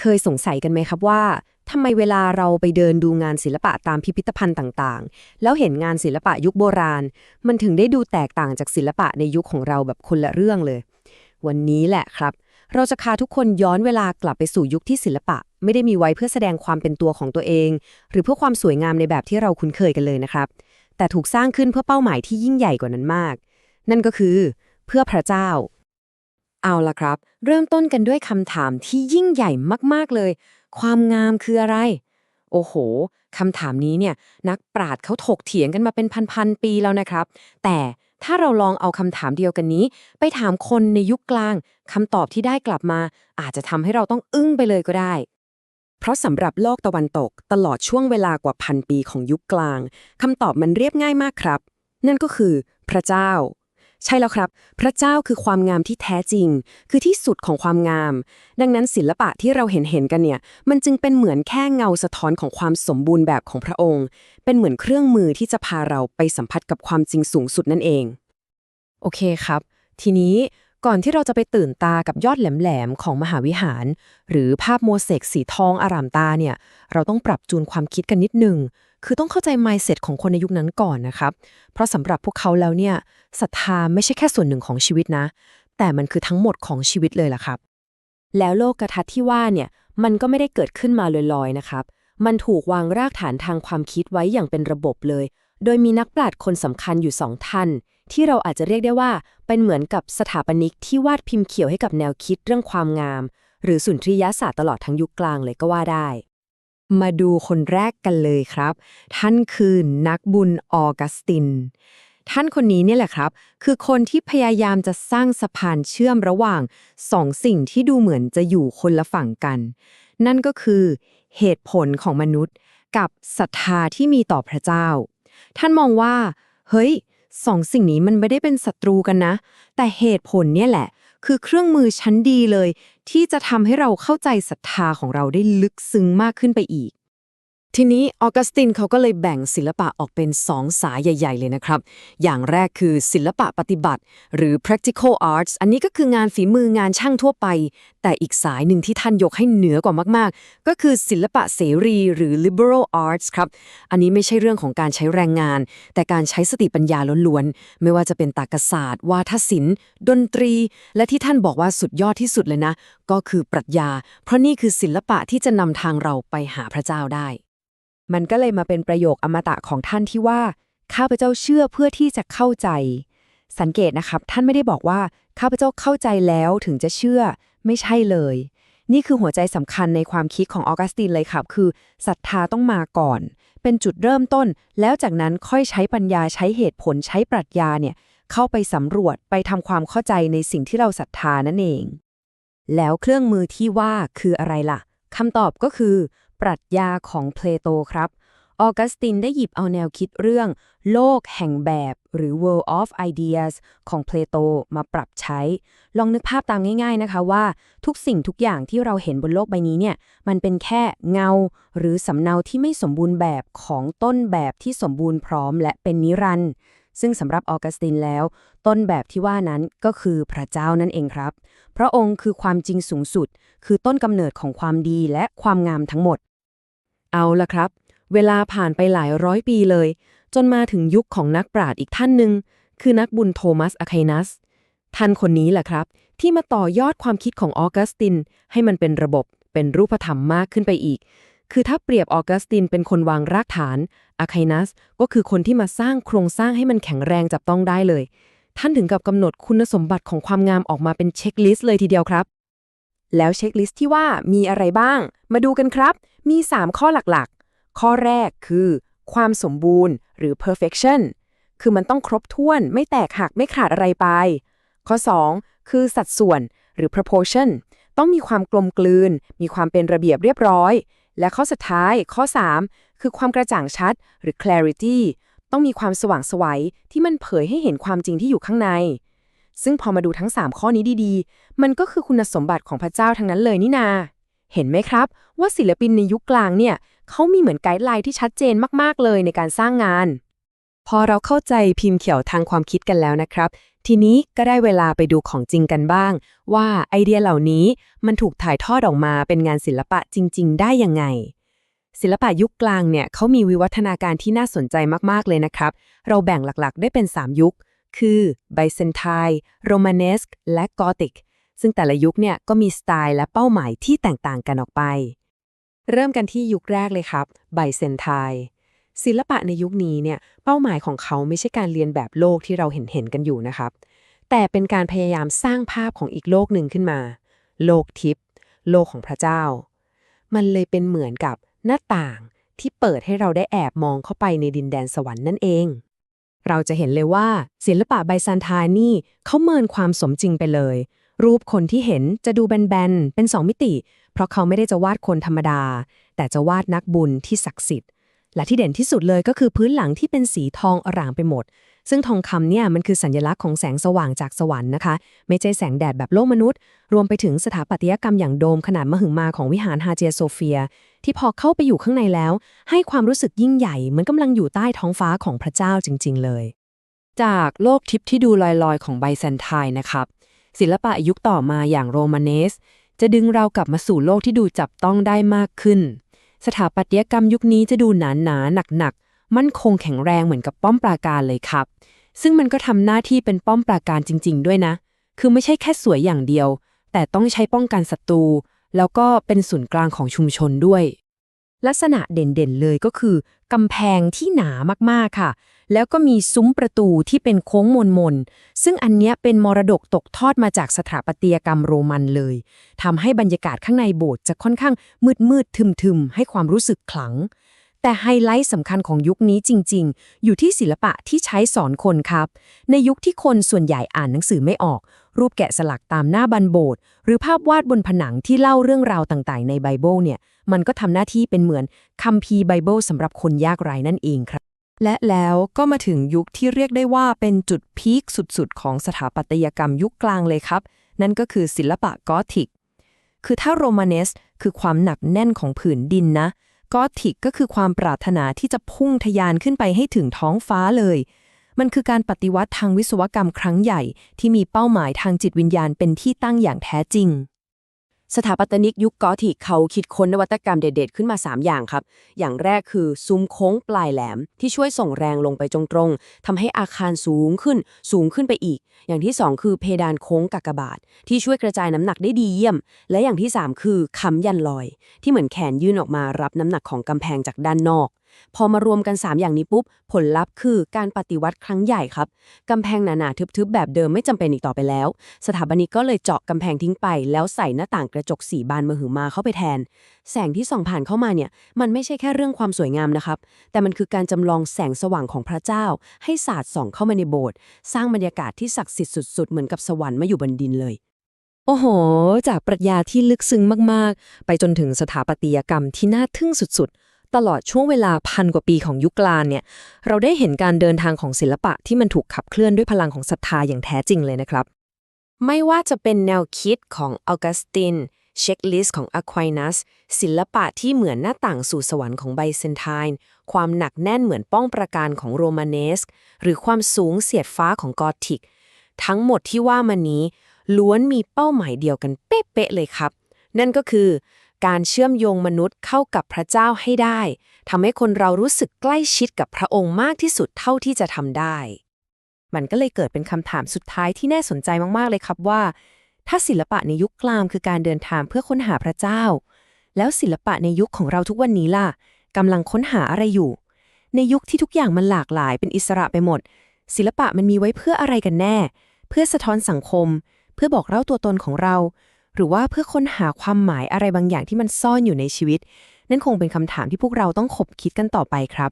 เคยสงสัยกันไหมครับว่าทำไมเวลาเราไปเดินดูงานศิลปะตามพิพิธภัณฑ์ต่างๆ แล้วเห็นงานศิลปะยุคโบราณ มันถึงได้ดูแตกต่างจากศิลปะในยุคของเราแบบคนละเรื่องเลย วันนี้แหละครับ เราจะพาทุกคนย้อนเวลากลับไปสู่ยุคที่ศิลปะ ไม่ได้มีไว้เพื่อแสดงความเป็นตัวของตัวเอง หรือเพื่อความสวยงามในแบบที่เราคุ้นเคยกันเลยนะครับ แต่ถูกสร้างขึ้นเพื่อเป้าหมายที่ยิ่งใหญ่กว่านั้นมาก นั่นก็คือ เพื่อพระเจ้า เอาละครับ เริ่มต้นกันด้วยคำถามที่ยิ่งใหญ่มากๆเลย ความงามคืออะไร โอ้โหคำถามนี้เนี่ย นักปราชญ์เขาถกเถียงกันมาเป็นพันๆปีแล้วนะครับ แต่ถ้าเราลองเอาคำถามเดียวกันนี้ ไปถามคนในยุคกลางคำตอบที่ได้กลับมา อาจจะทำให้เราต้องอึ้งไปเลยก็ได้ เพราะสำหรับโลกตะวันตก ตลอดช่วงเวลากว่าพันปีของยุคกลางคำตอบมันเรียบง่ายมากครับ นั่นก็คือ พระเจ้า ใช่แล้วครับ พระเจ้าคือความงามที่แท้จริง คือที่สุดของความงาม ดังนั้นศิลปะที่เราเห็นเห็นกันเนี่ย มันจึงเป็นเหมือนแค่เงาสะท้อนของความสมบูรณ์แบบของพระองค์ เป็นเหมือนเครื่องมือที่จะพาเราไปสัมผัสกับความจริงสูงสุดนั่นเอง โอเคครับ ทีนี้ก่อนที่เราจะไปตื่นตากับยอดแหลมๆของมหาวิหาร หรือภาพโมเสกสีทองอารามตาเนี่ย เราต้องปรับจูนความคิดกันนิดนึง คือต้องเข้าใจ mindset ของคนในยุคนั้นก่อนนะครับ เพราะสำหรับพวกเขาแล้วเนี่ยศรัทธาไม่ใช่แค่ส่วนหนึ่งของชีวิตนะ แต่มันคือทั้งหมดของชีวิตเลยล่ะครับ แล้วโลกทัศน์ที่ว่าเนี่ยมันก็ไม่ได้เกิดขึ้นมาลอยๆนะครับ มันถูกวางรากฐานทางความคิดไว้อย่างเป็นระบบเลย โดยมีนักปราชญ์คนสำคัญอยู่สองท่าน ที่เราอาจจะเรียกได้ว่าเป็นเหมือนกับสถาปนิกที่วาดพิมพ์เขียวให้กับแนวคิดเรื่องความงาม หรือสุนทรียศาสตร์ตลอดทั้งยุคกลางเลยก็ว่าได้ มาดูคนแรกกันเลยครับ ท่านคือนักบุญออกัสติน ท่านคนนี้เนี่ยแหละครับ คือคนที่พยายามจะสร้างสะพานเชื่อมระหว่างสองสิ่งที่ดูเหมือนจะอยู่คนละฝั่งกัน นั่นก็คือเหตุผลของมนุษย์ กับศรัทธาที่มีต่อพระเจ้า ท่านมองว่า เฮ้ยสองสิ่งนี้มันไม่ได้เป็นศัตรูกันนะ แต่เหตุผลเนี่ยแหละ คือเครื่องมือชั้นดีเลย ที่จะทำให้เราเข้าใจศรัทธาของเราได้ลึกซึ้งมากขึ้นไปอีก ทีนี้ออกัสตินเขาก็เลยแบ่งศิลปะออกเป็นสองสายใหญ่ ๆ เลยนะครับ อย่างแรกคือศิลปะปฏิบัติ หรือ practical arts อันนี้ก็คืองานฝีมืองานช่างทั่วไป แต่อีกสายหนึ่งที่ท่านยกให้เหนือกว่ามาก ๆ ก็คือศิลปะเสรีหรือ liberal arts ครับ อันนี้ไม่ใช่เรื่องของการใช้แรงงาน แต่การใช้สติปัญญาล้วนๆ ไม่ว่าจะเป็นตรรกศาสตร์ วาทศิลป์ ดนตรี และที่ท่านบอกว่าสุดยอดที่สุดเลยนะ ก็คือปรัชญา เพราะนี่คือศิลปะที่จะนำทางเราไปหาพระเจ้าได้ มันก็เลยมาเป็นประโยคอมตะของท่านที่ว่า ข้าพเจ้าเชื่อเพื่อที่จะเข้าใจ สังเกตนะครับ ท่านไม่ได้บอกว่า ข้าพเจ้าเข้าใจแล้วถึงจะเชื่อ ไม่ใช่เลย นี่คือหัวใจสำคัญในความคิดของออกัสตินเลยครับ คือศรัทธาต้องมาก่อน เป็นจุดเริ่มต้น แล้วจากนั้นค่อยใช้ปัญญาใช้เหตุผลใช้ปรัชญาเนี่ยเข้าไปสำรวจไปทำความเข้าใจในสิ่งที่เราศรัทธานั่นเอง แล้วเครื่องมือที่ว่าคืออะไรล่ะคำตอบก็คือ ปรัชญาของเพลโตครับ ออกัสตินได้หยิบเอาแนวคิดเรื่อง โลกแห่งแบบหรือ world of ideas ของเพลโตมาปรับใช้ ลองนึกภาพตามง่าย ๆนะคะว่า ทุกสิ่งทุกอย่างที่เราเห็นบนโลกใบนี้เนี่ย มันเป็นแค่เงา หรือสำเนาที่ไม่สมบูรณ์แบบของต้นแบบที่สมบูรณ์พร้อมและเป็นนิรันดร์ซึ่งสำหรับออกัสตินแล้ว ต้นแบบที่ว่านั้นก็คือพระเจ้านั่นเองครับ พระองค์คือความจริงสูงสุด คือต้นกำเนิดของความดีและความงามทั้งหมด เอาละครับ เวลาผ่านไปหลายร้อยปีเลย จนมาถึงยุคของนักปราชญ์อีกท่านหนึ่ง คือนักบุญโทมัสอะไคนัส ท่านคนนี้แหละครับ ที่มาต่อยอดความคิดของออกัสติน ให้มันเป็นระบบเป็นรูปธรรมมากขึ้นไปอีก คือถ้าเปรียบออกัสตินเป็นคนวางรากฐานอะไคนัสก็คือคนที่มาสร้างโครงสร้างให้มันแข็งแรงจับต้องได้เลย ท่านถึงกับกำหนดคุณสมบัติของความงามออกมาเป็นเช็คลิสต์เลยทีเดียวครับ แล้วเช็คลิสต์ที่ว่ามีอะไรบ้าง มาดูกันครับ มี 3 ข้อหลักๆ ข้อแรกคือ ความสมบูรณ์หรือ perfection คือมันต้องครบถ้วนไม่แตกหักไม่ขาดอะไรไป ข้อ 2 คือสัดส่วนหรือ proportion ต้องมีความกลมกลืน มีความเป็นระเบียบเรียบร้อย และข้อสุดท้ายข้อ 3 คือความกระจ่างชัดหรือ clarity ต้องมีความสว่างไสวัยที่มันเผยให้เห็นความจริงที่อยู่ข้างใน ซึ่งพอมาดูทั้ง 3 ข้อนี้ดีๆ มันก็คือคุณสมบัติของพระเจ้าทั้งนั้นเลยนี่นา เห็นไหมครับ ว่าศิลปินในยุคกลางเนี่ยเขามีเหมือนไกด์ไลน์ที่ชัดเจนมาก ๆ เลยในการสร้างงาน พอเราเข้าใจพิมพ์เขียวทางความคิดกันแล้วนะครับ ทีนี้ก็ได้เวลาไปดูของจริงกันบ้าง ว่าไอเดียเหล่านี้มันถูกถ่ายทอดออกมาเป็นงานศิลปะจริง ๆ ได้ยังไง ศิลปะยุคกลางเนี่ยเขามีวิวัฒนาการที่น่าสนใจมากๆเลยนะครับ เราแบ่งหลักๆ ได้เป็น 3 ยุค คือไบเซนไทโรมาเนสก์และกอติก ซึ่งแต่ละยุคเนี่ยก็มีสไตล์และเป้าหมายที่แตกต่างกันออกไป เริ่มกันที่ยุคแรกเลยครับ ไบเซนไทศิลปะในยุคนี้เนี่ยเป้าหมายของเขาไม่ใช่การเรียนแบบโลกที่เราเห็นเห็นกันอยู่นะครับ แต่เป็นการพยายามสร้างภาพของอีกโลกหนึ่งขึ้นมา โลกทิพย์โลกของพระเจ้า มันเลยเป็นเหมือนกับหน้าต่างที่เปิดให้เราได้แอบมองเข้าไปในดินแดนสวรรค์นั่นเอง เราจะเห็นเลยว่าศิลปะไบซานทน์นี่เขาเมินความสมจริงไปเลย รูปคนที่เห็นจะดูแบนๆ เป็นสองมิติ เพราะเขาไม่ได้จะวาดคนธรรมดา แต่จะวาดนักบุญที่ศักดิ์สิทธิ์ และที่เด่นที่สุดเลยก็คือพื้นหลังที่เป็นสีทองอร่ามไปหมด ซึ่งทองคำเนี่ยมันคือสัญลักษณ์ของแสงสว่างจากสวรรค์นะคะ ไม่ใช่แสงแดดแบบโลกมนุษย์ รวมไปถึงสถาปัตยกรรมอย่างโดมขนาดมหึมาของวิหารฮาเจียโซเฟีย ที่พอเข้าไปอยู่ข้างในแล้ว ให้ความรู้สึกยิ่งใหญ่เหมือนกำลังอยู่ใต้ท้องฟ้าของพระเจ้าจริง ๆ เลย จากโลกทิพย์ที่ดูลอยๆ ของไบแซนไทน์นะครับ ศิลปะยุคต่อมาอย่างโรมาเนส จะดึงเรากลับมาสู่โลกที่ดูจับต้องได้มากขึ้น สถาปัตยกรรมยุคนี้จะดูหนาหนาหนักหนักมั่นคงแข็งแรงเหมือนกับป้อมปราการเลยครับ ซึ่งมันก็ทำหน้าที่เป็นป้อมปราการจริง ๆ ด้วยนะ คือไม่ใช่แค่สวยอย่างเดียว แต่ต้องใช้ป้องกันศัตรูแล้วก็เป็นศูนย์กลางของชุมชนด้วย ลักษณะเด่นๆเลยก็คือกำแพงที่หนามากๆค่ะ แล้วก็มีซุ้มประตูที่เป็นโค้งมนๆ ซึ่งอันเนี้ยเป็นมรดกตกทอดมาจากสถาปัตยกรรมโรมันเลยทำให้บรรยากาศข้างในโบสถ์จะค่อนข้างมืดๆ ทึมๆ ให้ความรู้สึกขลัง แต่ไฮไลท์สำคัญของยุคนี้จริงๆ อยู่ที่ศิลปะที่ใช้สอนคนครับ ในยุคที่คนส่วนใหญ่อ่านหนังสือไม่ออก รูปแกะสลักตามหน้าบันโบสถ์หรือภาพวาดบนผนังที่เล่าเรื่องราวต่างๆ ในไบเบิลเนี่ย มันก็ทำหน้าที่เป็นเหมือนคัมภีร์ไบเบิลสำหรับคนยากไร้นั่นเองครับ และแล้วก็มาถึงยุคที่เรียกได้ว่าเป็นจุดพีคสุดๆ ของสถาปัตยกรรมยุคกลางเลยครับ นั่นก็คือศิลปะกอธิก คือถ้าโรมาเนสคือความหนักแน่นของผืนดินนะกอธิกก็คือความปรารถนาที่จะพุ่งทะยานขึ้นไปให้ถึงท้องฟ้าเลย มันคือการปฏิวัติทางวิศวกรรมครั้งใหญ่ ที่มีเป้าหมายทางจิตวิญญาณเป็นที่ตั้งอย่างแท้จริง สถาปัตนิกยุคกอธิกเขาคิดค้นนวัตกรรมเด็ดๆ ขึ้นมา 3 อย่างครับ อย่างแรกคือซุ้มโค้งปลายแหลม ที่ช่วยส่งแรงลงไปตรงๆทำให้อาคารสูงขึ้น สูงขึ้นไปอีก อย่างที่ 2 คือเพดานโค้งกากบาท ที่ช่วยกระจายน้ำหนักได้ดีเยี่ยม และอย่างที่ 3 คือค้ำยันลอย ที่เหมือนแขนยื่นออกมารับน้ำหนักของกำแพงจากด้านนอก พอมารวมกัน 3 อย่างนี้ปุ๊บ ผลลัพธ์คือการปฏิวัติครั้งใหญ่ครับ กำแพงหนาๆทึบๆ แบบเดิมไม่จำเป็นอีกต่อไปแล้ว สถาปนิกก็เลยเจาะกำแพงทิ้งไป แล้วใส่หน้าต่างกระจกสีบานมหึมาเข้าไปแทน แสงที่ส่องผ่านเข้ามาเนี่ย มันไม่ใช่แค่เรื่องความสวยงามนะครับ แต่มันคือการจำลองแสงสว่างของพระเจ้า ให้สาดส่องเข้ามาในโบสถ์ สร้างบรรยากาศที่ศักดิ์สิทธิ์สุดๆ เหมือนกับสวรรค์มาอยู่บนดินเลยโอ้โห จากปรัชญาที่ลึกซึ้งมาก ๆ ไปจนถึงสถาปัตยกรรมที่น่าทึ่งสุด ๆ ตลอดช่วงเวลาพันกว่าปีของยุคกลางเนี่ย เราได้เห็นการเดินทางของศิลปะที่มันถูกขับเคลื่อนด้วยพลังของศรัทธาอย่างแท้จริงเลยนะครับ ไม่ว่าจะเป็นแนวคิดของออกัสติน เช็คลิสต์ของอคว i นัสศิลปะที่เหมือนหน้าต่างสู่สวรรค์ของไบเซนไทน์ความหนักแน่นเหมือนป้องประการของโรมาเนสหรือความสูงเสียดฟ้าของกอธิก ทั้งหมดที่ว่ามานี้ล้วนมีเป้าหมายเดียวกันเป๊ะๆเลยครับ นั่นก็คือ การเชื่อมโยงมนุษย์เข้ากับพระเจ้าให้ได้ทำให้คนเรารู้สึกใกล้ชิดกับพระองค์มากที่สุดเท่าที่จะทำได้ มันก็เลยเกิดเป็นคำถามสุดท้ายที่น่าสนใจมากๆเลยครับว่า ถ้าศิลปะในยุคกลางคือการเดินทางเพื่อค้นหาพระเจ้า แล้วศิลปะในยุคของเราทุกวันนี้ล่ะกำลังค้นหาอะไรอยู่ ในยุคที่ทุกอย่างมันหลากหลายเป็นอิสระไปหมด ศิลปะมันมีไว้เพื่ออะไรกันแน่ เพื่อสะท้อนสังคม เพื่อบอกเล่าตัวตนของเรา หรือว่าเพื่อค้นหาความหมายอะไรบางอย่างที่มันซ่อนอยู่ในชีวิต นั่นคงเป็นคำถามที่พวกเราต้องขบคิดกันต่อไปครับ